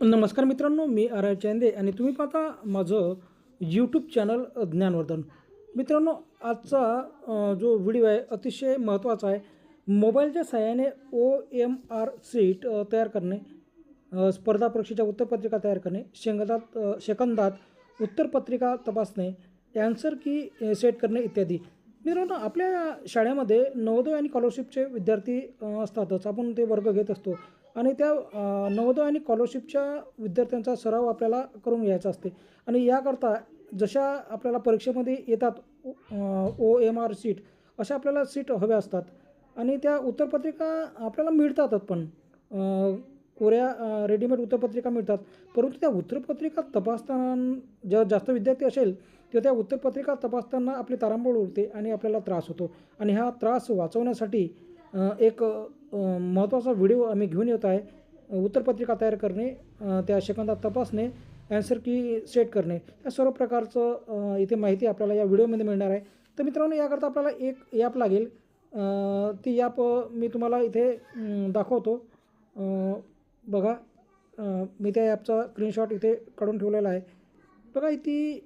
नमस्कार मित्रांनो मी R I Chande आणि तुम्ही पाहता माझं यूट्यूब चॅनल ज्ञानवर्धन. मित्रांनो आजचा जो व्हिडिओ आहे अतिशय महत्त्वाचा आहे. मोबाईलच्या सहाय्याने ओ एम आर सीट तयार करणे स्पर्धा परीक्षेच्या उत्तरपत्रिका तयार करणे शेंगदात सेकंदात उत्तरपत्रिका तपासणे ॲन्सर की सेट करणे इत्यादी. मित्रांनो आपल्या शाळेमध्ये नवोदय आणि स्कॉलरशिपचे विद्यार्थी असतातच. आपण ते वर्ग घेत असतो. आणि त्या नवोदय आणि स्कॉलरशिपच्या विद्यार्थ्यांचा सराव आपल्याला करून घ्यायचा असते. आणि याकरता जशा आपल्याला परीक्षेमध्ये येतात ओ एम आर सीट अशा आपल्याला सीट हव्या असतात. आणि त्या उत्तरपत्रिका आपल्याला मिळतातच पण. कोऱ्या रेडीमेड उत्तरपत्रिका मिळतात. परंतु त्या उत्तरपत्रिका तपासताना ज्या जास्त विद्यार्थी असेल तेव्हा त्या उत्तरपत्रिका तपासताना आपली तारांबळ उरते आणि आपल्याला त्रास होतो. आणि हा त्रास वाचवण्यासाठी एक महत्त्वाचा व्हिडिओ आम्ही घेऊन येत आहे. उत्तरपत्रिका तयार करणे त्या सेकंदात तपासणे ॲन्सर की सेट करणे. या सर्व प्रकारचं इथे माहिती आपल्याला या व्हिडिओमध्ये मिळणार आहे. तर मित्रांनो याकरता आपल्याला एक ॲप लागेल. ती ॲप मी तुम्हाला इथे दाखवतो. बघा. मी त्या ॲपचा स्क्रीनशॉट इथे काढून ठेवलेला आहे. बघा ती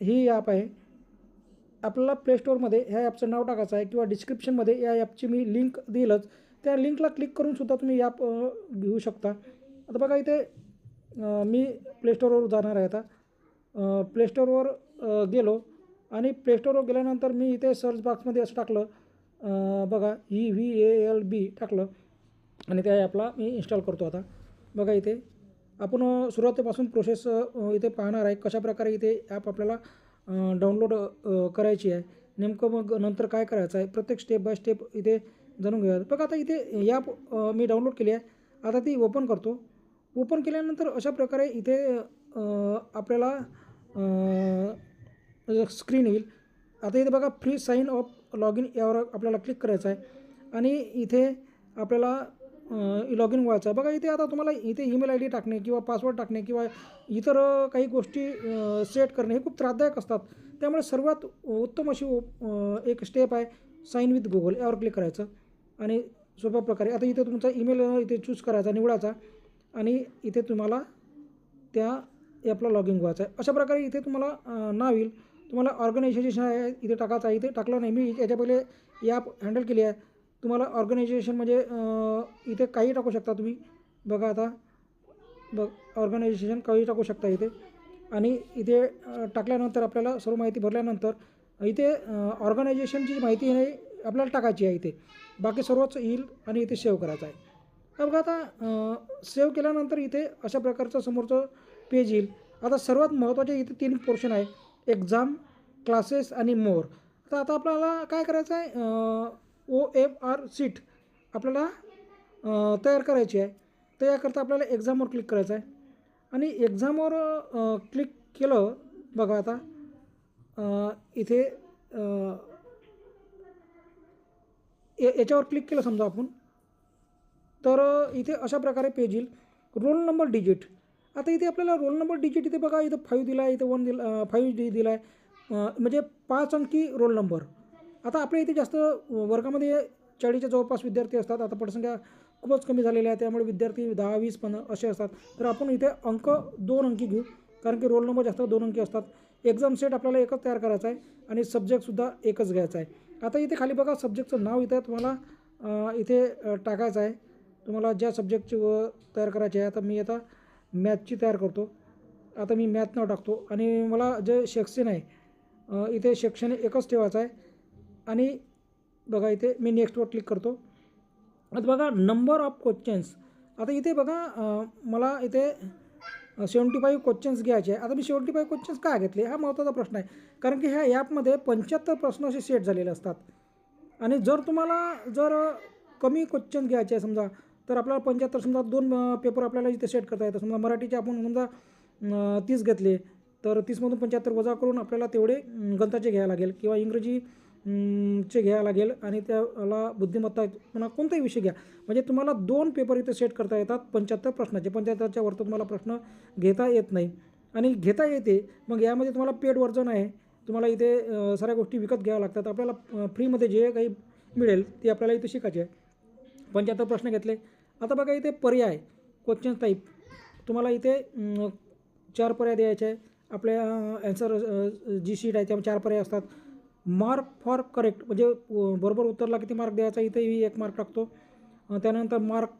ही ॲप आहे. आपल्याला प्ले स्टोअरमध्ये ह्या ॲपचं नाव टाकायचं आहे किंवा डिस्क्रिप्शनमध्ये या ॲपची मी लिंक देईलच त्या लिंकला क्लिक करून सुद्धा तुम्ही ॲप घेऊ शकता. आता बघा इथे मी प्ले स्टोअरवर जाणार आहे आता. प्ले स्टोअरवर गेलो आणि प्ले स्टोअरवर गेल्यानंतर मी इथे सर्च बॉक्समध्ये असं टाकलं. बघा E V A L B टाकलं आणि त्या ॲपला मी इन्स्टॉल करतो आता. बघा इथे आपण सुरुवातीपासून प्रोसेस इथे पाहणार आहे कशाप्रकारे इथे ॲप आपल्याला डाउनलोड करायची आहे. नेमकं मग नंतर काय करायचं आहे? प्रत्येक स्टेप बाय स्टेप इथे जाणून घेऊया बघा आता इथे ॲप मी डाउनलोड केली आहे. आता ती ओपन करतो. ओपन केल्यानंतर अशा प्रकारे इथे आपल्याला स्क्रीन येईल. आता इथे बघा free sign off log in यावर आपल्याला क्लिक करायचं आहे. आणि इथे आपल्याला लॉग इन व्हायचं. बघा इथे आता तुम्हाला इथे ईमेल आय डी टाकणे किंवा पासवर्ड टाकणे किंवा इतर काही गोष्टी सेट करणे हे खूप त्रासदायक असतात. त्यामुळे सर्वात उत्तम अशी एक स्टेप आहे साईन विथ गुगल यावर क्लिक करायचं. आणि सोप्या प्रकारे आता इथे तुमचा ईमेल इथे चूज करायचा निवडायचा. आणि इथे तुम्हाला त्या ॲपला लॉग इन व्हायचं आहे. अशा प्रकारे इथे तुम्हाला नाव येईल. तुम्हाला ऑर्गनायझेशन आहे इथे टाकायचं आहे. इथे टाकलं नाही. मी याच्या पहिले ॲप हँडल केली आहे. तुम्हाला ऑर्गनायझेशन म्हणजे इथे काही टाकू शकता तुम्ही. बघा आता बघ ऑर्गनायझेशन काही टाकू शकता इथे. आणि इथे टाकल्यानंतर आपल्याला सर्व माहिती भरल्यानंतर इथे ऑर्गनायझेशनची माहिती आहे आपल्याला टाकायची आहे इथे. बाकी सर्वच येईल आणि इथे सेव्ह करायचं आहे. तर बघा आता सेव्ह केल्यानंतर इथे अशा प्रकारचं समोरचं पेज येईल. आता सर्वात महत्त्वाचे इथे तीन पोर्शन आहे. एक्झाम क्लासेस आणि मोर तर आता आपल्याला काय करायचं आहे? ओ एम आर सीट आपल्याला तयार करायची आहे. तर याकरता आपल्याला एक्झामवर क्लिक करायचं आहे. आणि एक्झामवर क्लिक केलं बघा आता इथे याच्यावर क्लिक केलं समजा आपण. तर इथे अशा प्रकारे पेज येईल. रोल नंबर डिजिट आता इथे आपल्याला रोल नंबर डिजिट इथे बघा इथं फाईव्ह दिला आहे इथं वन दिला फाईव्ह डी दिला आहे म्हणजे पाच अंकी रोल नंबर आता आपल्या इथे जास्त वर्गामध्ये चाळीसच्या जवळपास विद्यार्थी असतात. आता पटसंख्या खूपच कमी झालेल्या आहे त्यामुळे विद्यार्थी दहा वीस पण असे असतात. तर आपण इथे अंक दोन अंकी घेऊ. कारण की रोल नंबर जास्त दोन अंकी असतात. एक्झाम सेट आपल्याला एकच तयार करायचा आहे आणि सब्जेक्टसुद्धा एकच घ्यायचा आहे. आता इथे खाली बघा सब्जेक्टचं नाव इथे तुम्हाला इथे टाकायचं आहे. तुम्हाला ज्या सब्जेक्टची व तयार करायची आहे आता मी आता मॅथची तयार करतो. आता मी मॅथ नाव टाकतो. आणि मला जे सेक्शन आहे इथे सेक्शन एकच ठेवायचं आहे. आणि बघा इथे मी नेक्स्टवर क्लिक करतो. आता बघा नंबर ऑफ क्वेश्चन्स आता इथे बघा मला इथे सेवन्टी फाईव्ह क्वेश्चन्स घ्यायचे आहे आता मी सेवन्टी फाईव्ह क्वेश्चन्स का घेतले? हा महत्त्वाचा प्रश्न आहे. कारण की ह्या ॲपमध्ये पंच्याहत्तर प्रश्न असे सेट झालेले असतात. आणि जर तुम्हाला जर कमी क्वेश्चन्स घ्यायचे आहे समजा तर आपल्याला पंच्याहत्तर समजा दोन पेपर आपल्याला इथे सेट करता येतात. समजा मराठीचे आपण समजा तीस घेतले तर तीसमधून पंच्याहत्तर वजा करून आपल्याला तेवढे गणताचे घ्यायला लागेल. किंवा इंग्रजी चे घ्यायला लागेल आणि त्याला बुद्धिमत्ता पुन्हा कोणताही विषय घ्या. म्हणजे तुम्हाला दोन पेपर इथे सेट करता येतात पंच्याहत्तर प्रश्नाचे. पंच्याहत्तरच्या वरती तुम्हाला प्रश्न घेता येत नाही. आणि घेता येते मग यामध्ये तुम्हाला पेड वर्जन आहे. तुम्हाला इथे साऱ्या गोष्टी विकत घ्याव्या लागतात. आपल्याला फ्रीमध्ये जे काही मिळेल ते आपल्याला इथे शिकायचे आहे. पंच्याहत्तर प्रश्न घेतले. आता बघा इथे पर्याय क्वेश्चन टाईप तुम्हाला इथे चार पर्याय द्यायचे आहे. आपल्या ॲन्सर जी शीट आहे त्यामध्ये चार पर्याय असतात. मार्क फॉर करेक्ट म्हणजे बरोबर उत्तरला किती मार्क द्यायचा इथेही एक मार्क टाकतो. त्यानंतर मार्क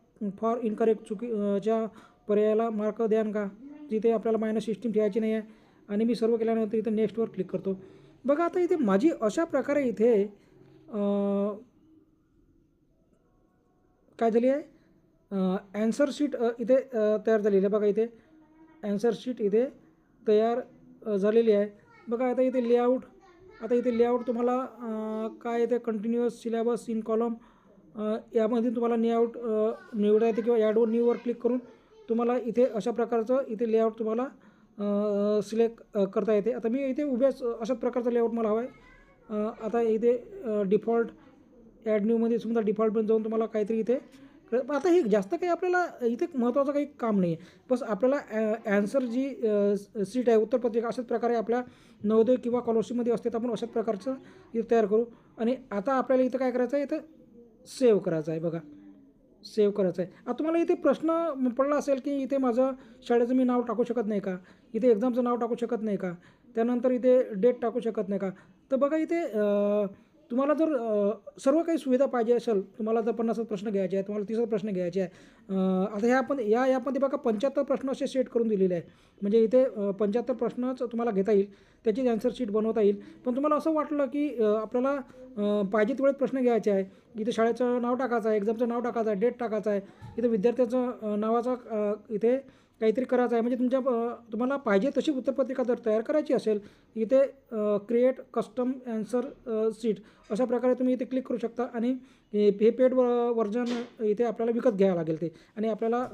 फॉर इनकरेक्ट चुकी च्या पर्यायाला मार्क द्यान का? जिथे आपल्याला मायनस सिस्टीम ठेवायची नाही आहे आणि मी सर्व केल्यानंतर इथे नेक्स्टवर क्लिक करतो. बघा आता इथे माझी अशा प्रकारे इथे काय झाली आहे? ॲन्सर शीट इथे तयार झालेली आहे. बघा इथे ॲन्सर शीट इथे तयार झालेली आहे. बघा आता इथे लेआउट आता इथे लेआउट तुम्हाला काय येते कंटिन्युअस सिलेबस इन कॉलम यामध्ये तुम्हाला लेआउट निवडा येते किंवा ॲडवर न्यूवर क्लिक करून तुम्हाला इथे अशा प्रकारचं इथे लेआउट तुम्हाला सिलेक्ट करता येते. आता मी इथे उभ्याच अशाच प्रकारचं लेआउट मला हवा आहे आता इथे डिफॉल्ट ॲड न्यूमध्ये समजा डिफॉल्टमध्ये जाऊन तुम्हाला काहीतरी इथे आता हे जास्त काही आपल्याला इथे महत्त्वाचं काही काम नाही आहे बस आपल्याला ॲन्सर जी सीट आहे उत्तरपत्रिका अशाच प्रकारे आपल्या नवोदय किंवा स्कॉलरशिपमध्ये असते तर आपण अशाच प्रकारचं इथे तयार करू. आणि आता आपल्याला इथं काय करायचं आहे इथं सेव्ह करायचं आहे बघा. सेव्ह करायचं आहे आता तुम्हाला इथे प्रश्न पडला असेल की इथे माझं शाळेचं मी नाव टाकू शकत नाही का? इथे एक्झामचं नाव टाकू शकत नाही का? त्यानंतर इथे डेट टाकू शकत नाही का? तर बघा इथे तुम्हाला जर सर्व काही सुविधा पाहिजे असेल तुम्हाला जर पन्नास प्रश्न घ्यायचे आहे तुम्हाला तीसच प्रश्न घ्यायचे आहे आता ह्या आपण या यामध्ये बघा पंच्याहत्तर प्रश्न असे सेट करून दिलेले आहे म्हणजे इथे पंच्याहत्तर प्रश्नच तुम्हाला घेता येईल त्याची अँसर शीट बनवता येईल. पण तुम्हाला असं वाटलं की आपल्याला पाहिजे तेवढेच प्रश्न घ्यायचे आहे इथे शाळेचं नाव टाकायचं आहे एक्झामचं नाव टाकायचं आहे डेट टाकायचं आहे. इथे विद्यार्थ्याचं नावाचा इथे काहीतरी करायचं आहे. म्हणजे तुमच्या तुम्हाला पाहिजे तशी उत्तरपत्रिका जर तयार करायची असेल इथे क्रिएट कस्टम ॲन्सर सीट अशा प्रकारे तुम्ही इथे क्लिक करू शकता आणि हे पेड वर्जन इथे आपल्याला विकत घ्यावं लागेल ते. आणि आपल्याला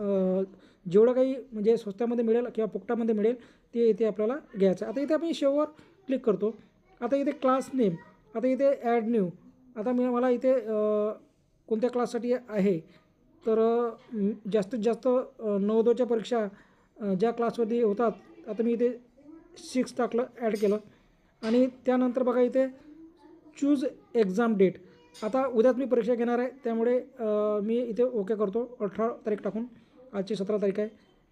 जेवढं काही म्हणजे स्वस्तामध्ये मिळेल किंवा पोपटामध्ये मिळेल ते इथे आपल्याला घ्यायचं आहे. आता इथे आपण शेववर क्लिक करतो. आता इथे क्लास नेम आता इथे ॲड न्यू आता मी मला इथे कोणत्या क्लाससाठी आहे? तर जास्तीत जास्त अ, नवोदयच्या परीक्षा ज्या क्लासमध्ये होतात आता मी इथे सिक्स टाकलं ॲड केलं. आणि त्यानंतर बघा इथे चूज एक्झाम डेट आता उद्याच मी परीक्षा घेणार आहे त्यामुळे मी इथे ओके करतो. अठरा तारीख टाकून आजची सतरा तारीख आहे.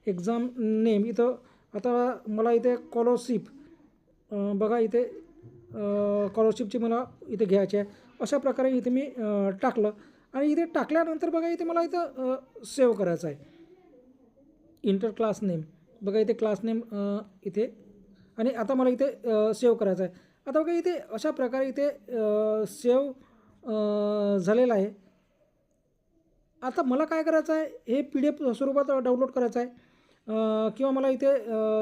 एक्झाम नेम इथं आता मला इथे कॉलरशिप बघा इथे कॉलरशिपची मला इथे घ्यायची आहे. अशा प्रकारे इथे मी टाकलं. आणि इथे टाकल्यानंतर बघा इथे मला इथं सेव्ह करायचं आहे. इंटर क्लास नेम बघा इथे क्लास नेम इथे. आणि आता मला इथे सेव्ह करायचं आहे. आता बघा इथे अशा प्रकारे इथे सेव्ह झालेलं आहे. आता मला काय करायचं आहे? हे पी डी एफ स्वरूपात डाउनलोड करायचं आहे. किंवा मला इथे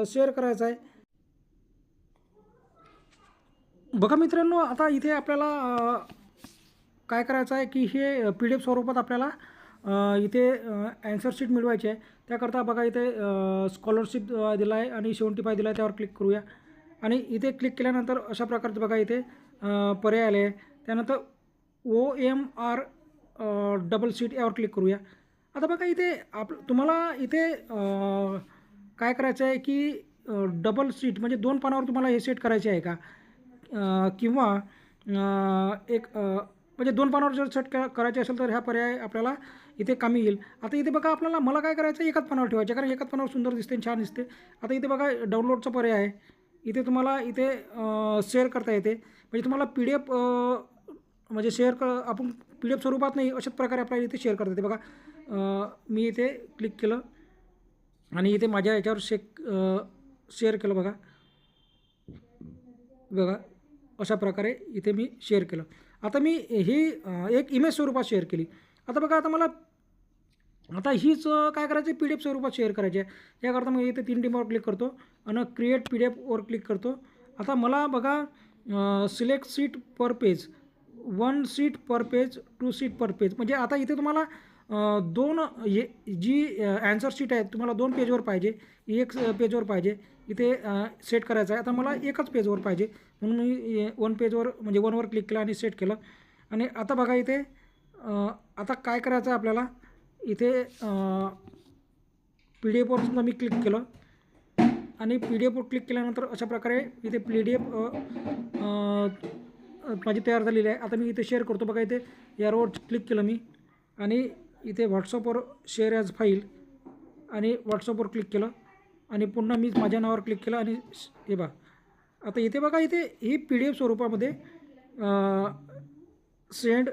शेअर करायचं आहे. बघा मित्रांनो आता इथे आपल्याला काय करायचं आहे की हे पी डी एफ स्वरूपात आपल्याला इथे ॲन्सर शीट मिळवायची आहे. त्याकरता बघा इथे स्कॉलरशिप दिला आहे आणि सेवन्टी फाय दिला आहे त्यावर क्लिक करूया. आणि इथे क्लिक केल्यानंतर अशा प्रकारचं बघा इथे पर्याय आले. आहे त्यानंतर O M R double sheet यावर क्लिक करूया. आता बघा इथे आप तुम्हाला इथे काय करायचं आहे की डबल सीट म्हणजे दोन पानावर तुम्हाला हे सेट करायचे आहे का? किंवा एक म्हणजे दोन पानावर जर सेट करायचे असेल तर ह्या पर्याय आपल्याला इथे कामी येईल. आता इथे बघा आपल्याला मला काय करायचं एकाच पानावर ठेवायचे कारण एकाच पानावर सुंदर दिसते आणि छान दिसते. आता इथे बघा डाउनलोडचा पर्याय आहे. इथे तुम्हाला इथे शेअर करता येते. म्हणजे तुम्हाला पी डी एफ म्हणजे शेअर क आपण पी डी एफ स्वरूपात नाही अशाच प्रकारे आपल्याला इथे शेअर करता येते. बघा मी इथे क्लिक केलं. आणि इथे माझ्या याच्यावर शे शेअर केलं बघा. बघा अशा प्रकारे इथे मी शेअर केलं. आता मी ही एक इमेज स्वरूपात शेअर केली. आता बघा आता मला आता हीच काय करायचं? पी डी एफ स्वरूपात शेअर करायची आहे. याकरता मी इथे तीन टीमवर क्लिक करतो आणि क्रिएट पी डी एफवर क्लिक करतो. आता मला बघा select sheet per page one sheet per page two sheet per page म्हणजे आता इथे तुम्हाला दोन ये जी ॲन्सर शीट आहे तुम्हाला दोन पेजवर पाहिजे एक पेजवर पाहिजे. इथे सेट करायचं आहे. आता मला एकच पेजवर पाहिजे. म्हणून मी वन पेजवर म्हणजे वनवर क्लिक केलं आणि सेट केलं. आणि आता बघा इथे आता काय करायचं आहे आपल्याला? इथे पी डी एफवर सुद्धा मी क्लिक केलं. आणि पी डी एफवर क्लिक केल्यानंतर अशा प्रकारे इथे पी डी एफ माझी तयार झालेली आहे. आता मी इथे शेअर करतो. बघा इथे यावर क्लिक केलं मी. आणि इथे व्हॉट्सअपवर शेअर ॲज फाईल आणि व्हॉट्सअपवर क्लिक केलं. आणि पुन्हा मी माझ्या नावावर क्लिक केलं आणि हे बघा. आता इथे बघा इथे ही पी डी एफ स्वरूपामध्ये सेंड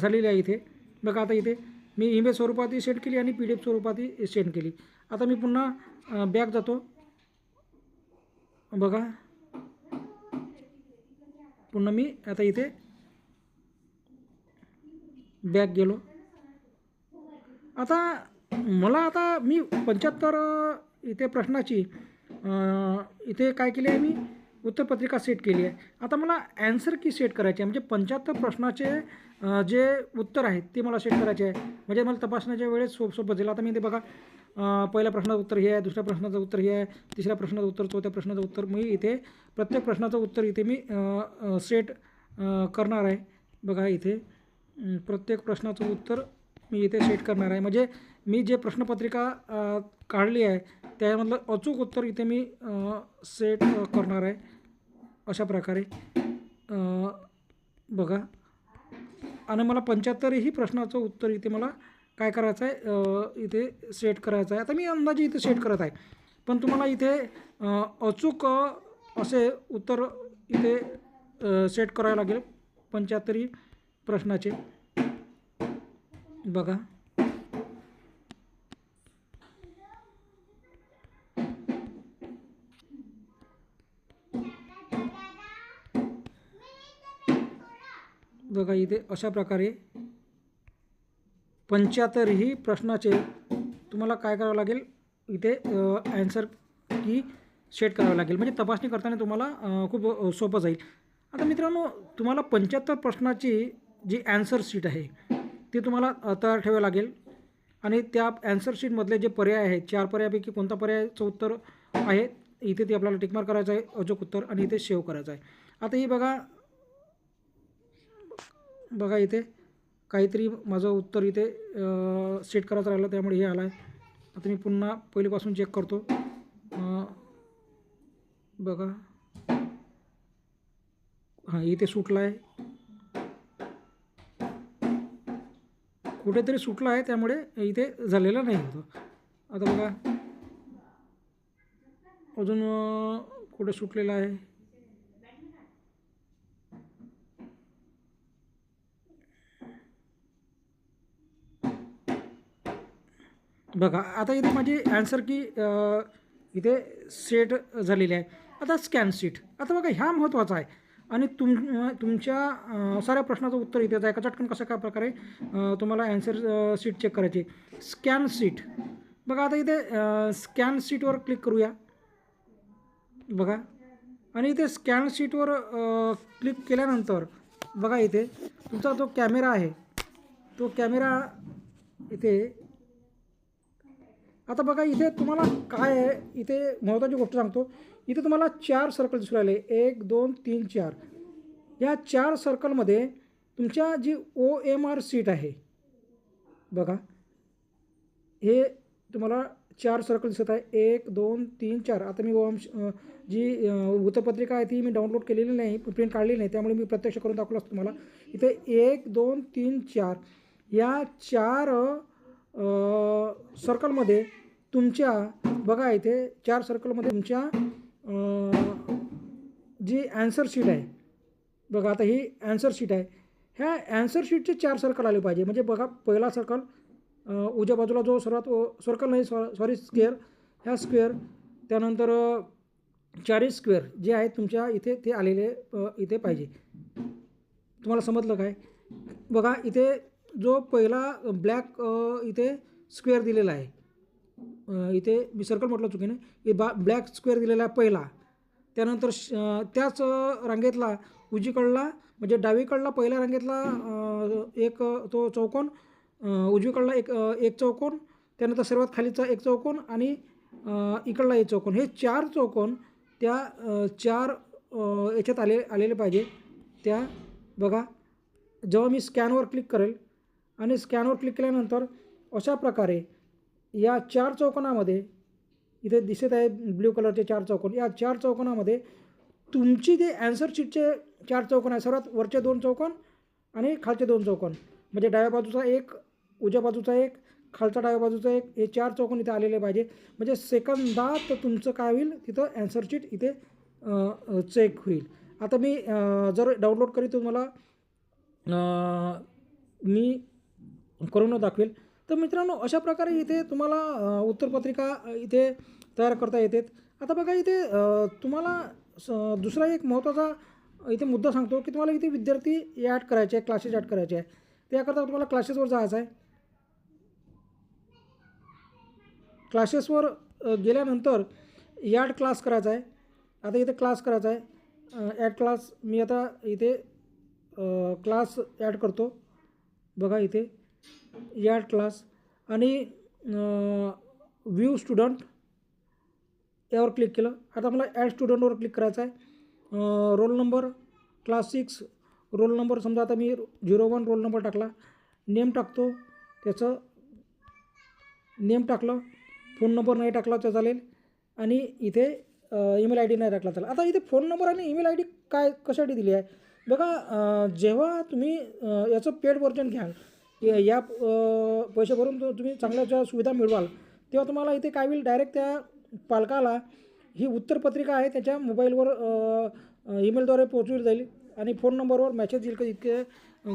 झालेली आहे इथे. बघा आता इथे मी ईमेल स्वरूपातही सेंड केली आणि पी डी एफ स्वरूपातही सेंड केली. आता मी पुन्हा बॅक जातो. बघा. पुन्हा मी आता इथे बॅक गेलो. आता मला आता मी पंच्याहत्तर इथे प्रश्नाची इथे काय केले आहे मी उत्तरपत्रिका सेट केली आहे. आता मला ॲन्सर की सेट करायची आहे? म्हणजे पंच्याहत्तर प्रश्नाचे जे उत्तर आहेत ते मला सेट करायचे आहे. म्हणजे मला तपासण्याच्या वेळेस सोप सोपं जाईल. आता मी ते बघा पहिल्या प्रश्नाचं उत्तर हे आहे दुसऱ्या प्रश्नाचं उत्तर हे आहे तिसऱ्या प्रश्नाचं उत्तर चौथ्या प्रश्नाचं उत्तर. मी इथे प्रत्येक प्रश्नाचं उत्तर इथे मी सेट करणार आहे. बघा इथे प्रत्येक प्रश्नाचं उत्तर मी इथे सेट करणार आहे. म्हणजे मी जे प्रश्नपत्रिका काढली आहे त्यामधलं अचूक उत्तर इथे मी सेट करणार आहे. अशा प्रकारे बघा. आणि मला पंच्याहत्तरही प्रश्नाचं उत्तर इथे मला काय करायचं आहे इथे सेट करायचं आहे आता मी अंदाजे इथे सेट करत आहे. पण तुम्हाला इथे अचूक असे उत्तर इथे सेट करावे लागेल पंच्याहत्तरही प्रश्नाचे. बघा. बघा इथे अशा प्रकारे पंच्याहत्तर ही प्रश्नाचे तुम्हाला काय करावं लागेल? इथे ॲन्सर की सेट करावं लागेल. म्हणजे तपासणी करताना तुम्हाला खूप सोपं जाईल. आता मित्रांनो तुम्हाला पंच्याहत्तर प्रश्नाची जी ॲन्सर शीट आहे ती तुम्हाला तयार ठेवावी लागेल. आणि त्या ॲन्सर शीटमधले जे पर्याय आहेत चार पर्यायापैकी कोणता पर्यायाचं उत्तर आहे? इथे ते आपल्याला टिकमार करायचं आहे अचूक उत्तर आणि इथे सेव्ह करायचं आहे. आता ही बघा बघा इथे काहीतरी माझं उत्तर इथे सेट करायचं राहिलं त्यामुळे हे आलं आहे आता मी पुन्हा पहिलीपासून चेक करतो. बघा. हां इथे सुटला आहे कुठेतरी सुटला आहे त्यामुळे इथे झालेलं नाही होतं. आता बघा. अजून कुठे सुटलेलं आहे? बघा आता इथे माझी ॲन्सर की इथे सेट झालेली आहे. आता स्कॅन सीट आता बघा ह्या महत्त्वाचा आहे. आणि तुम तुमच्या साऱ्या प्रश्नाचं उत्तर इथेच आहे का? चटकन कसं काय प्रकारे तुम्हाला ॲन्सर सीट चेक करायची? स्कॅन सीट बघा आता इथे स्कॅन सीटवर क्लिक करूया. बघा. आणि इथे स्कॅन सीटवर क्लिक केल्यानंतर बघा इथे तुमचा जो कॅमेरा आहे तो कॅमेरा इथे आता बघा इथे तुम्हाला काय आहे? इथे महत्त्वाची गोष्ट सांगतो. इथे तुम्हाला चार सर्कल दिसू राहिले. एक दोन तीन चार. या चार सर्कलमध्ये तुमच्या जी ओ एम आर सीट आहे बघा. हे तुम्हाला चार सर्कल दिसत आहे. एक दोन तीन चार. आता मी ओम जी वृत्तपत्रिका आहे ती मी डाउनलोड केलेली नाही प्रिंट काढलेली नाही त्यामुळे मी प्रत्यक्ष करून दाखवलं असतो तुम्हाला. इथे एक दोन तीन चार. या चार सर्कलमध्ये तुमच्या बघा इथे चार सर्कलमध्ये तुमच्या जी ॲन्सर शीट आहे बघा आता ही ॲन्सर शीट आहे. ह्या ॲन्सर शीटचे चार सर्कल आले पाहिजे. म्हणजे बघा पहिला सर्कल उजव्या बाजूला जो सर्वात सर्कल नाही सॉ सॉरी स्क्वेअर ह्या स्क्वेअर त्यानंतर चारही स्क्वेअर जे आहेत तुमच्या इथे ते आलेले इथे पाहिजे. तुम्हाला समजलं काय? बघा इथे जो पहिला ब्लॅक इथे स्क्वेअर दिलेला आहे. इथे मी सर्कल म्हटलं चुकीने. हे बा ब्लॅक स्क्वेअर दिलेला आहे पहिला. त्यानंतर श त्याच रांगेतला उजवीकडला म्हणजे डावीकडला पहिल्या रांगेतला एक तो चौकोन उजवीकडला एक एक चौकोन त्यानंतर सर्वात खालीचा एक चौकोन आणि इकडला एक चौकोन. हे चार चौकोन त्या चार याच्यात आले आलेले पाहिजे. त्या बघा. जेव्हा मी स्कॅनवर क्लिक करेल आणि स्कॅनवर क्लिक केल्यानंतर अशा प्रकारे या चार चौकोनामध्ये इथे दिसत आहे ब्ल्यू कलरचे चार चौकोन या चार चौकोनामध्ये तुमची जे ॲन्सर शीटचे चार चौकोन आहे सर्वात वरचे दोन चौकोन आणि खालचे दोन चौकोन. म्हणजे डाव्या बाजूचा एक उजव्या बाजूचा एक खालचा डाव्या बाजूचा एक हे चार चौकोन इथे आलेले पाहिजे. म्हणजे सेकंदात तुमचं काय होईल तिथं ॲन्सर शीट इथे चेक होईल. आता मी जर डाउनलोड करीत तुम्हाला मी करून दाखवेल. तर मित्रांनो अशा प्रकारे इथे तुम्हाला उत्तरपत्रिका इथे तयार करता येतात. आता बघा इथे तुम्हाला स- दुसरा एक महत्त्वाचा इथे मुद्दा सांगतो की तुम्हाला इथे विद्यार्थी ॲड करायचे आहे क्लासेस ॲड करायचे आहे त्याकरता तुम्हाला क्लासेसवर जायचं आहे. क्लासेसवर गेल्यानंतर ॲड क्लास करायचा आहे. आता इथे क्लास करायचा आहे. ॲड क्लास मी आता इथे क्लास ॲड करतो. बघा इथे. या क्लास आणि व्ह्यू स्टुडंट यावर क्लिक केलं. आता मला ॲड स्टुडंटवर क्लिक करायचं आहे. Roll number class six roll number समजा आता मी झिरो वन रोल नंबर टाकला. नेम टाकतो. त्याचं नेम टाकलं. फोन नंबर नाही टाकला तर चालेल. आणि इथे ईमेल आय डी नाही टाकला चालेल. आता इथे फोन नंबर आणि ईमेल आय डी काय कशासाठी दिली आहे? बघा जेव्हा तुम्ही याचं पेड वर्जन घ्याल या- या पैसे भरून तो तुम्ही चांगल्या सुविधा मिळवाल. तेव्हा तुम्हाला इथे काय होईल? डायरेक्ट त्या पालकाला ही उत्तरपत्रिका आहे त्याच्या मोबाईलवर ईमेलद्वारे पोहोचवली जाईल आणि फोन नंबरवर मॅसेज येईल का इतके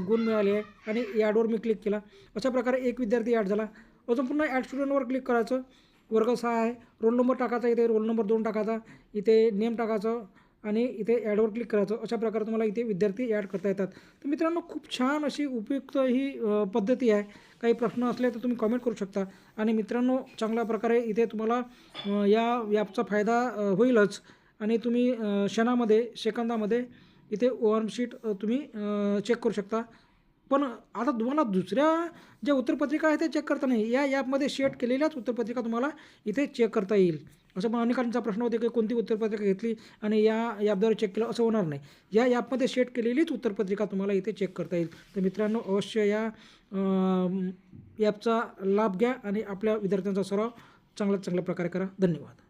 गुण मिळाले आहे आणि ॲडवर मी क्लिक केला. अशा प्रकारे एक विद्यार्थी ॲड झाला. अजून पुन्हा ॲड स्टुडंटवर क्लिक करायचं. वर्ग सहा आहे. रोल नंबर टाकायचा इथे रोल नंबर दोन टाकायचा. इथे नेम टाकायचं. आणि इथे ॲडवर क्लिक करायचं. अशा प्रकारे तुम्हाला इथे विद्यार्थी ॲड करता येतात. तर मित्रांनो खूप छान अशी उपयुक्त ही पद्धती आहे. काही प्रश्न असले तर तुम्ही कमेंट करू शकता. आणि मित्रांनो चांगल्या प्रकारे इथे तुम्हाला या ॲपचा फायदा होईलच. आणि तुम्ही क्षणामध्ये सेकंदामध्ये इथे ओवन तुम्ही चेक करू शकता. पण आता तुम्हाला दुसऱ्या ज्या उत्तरपत्रिका आहेत ते चेक करता नाही. या ॲपमध्ये शेट केलेल्याच उत्तरपत्रिका तुम्हाला इथे चेक करता येईल. असं मग अनेकांचा प्रश्न होते की कोणती उत्तरपत्रिका घेतली आणि या ॲपद्वारे चेक केलं असं होणार नाही. या ॲपमध्ये शेट केलेलीच उत्तरपत्रिका तुम्हाला इथे चेक करता येईल. तर मित्रांनो अवश्य या ॲपचा लाभ घ्या आणि आपल्या विद्यार्थ्यांचा सराव चांगल्या चांगल्या प्रकारे करा. धन्यवाद.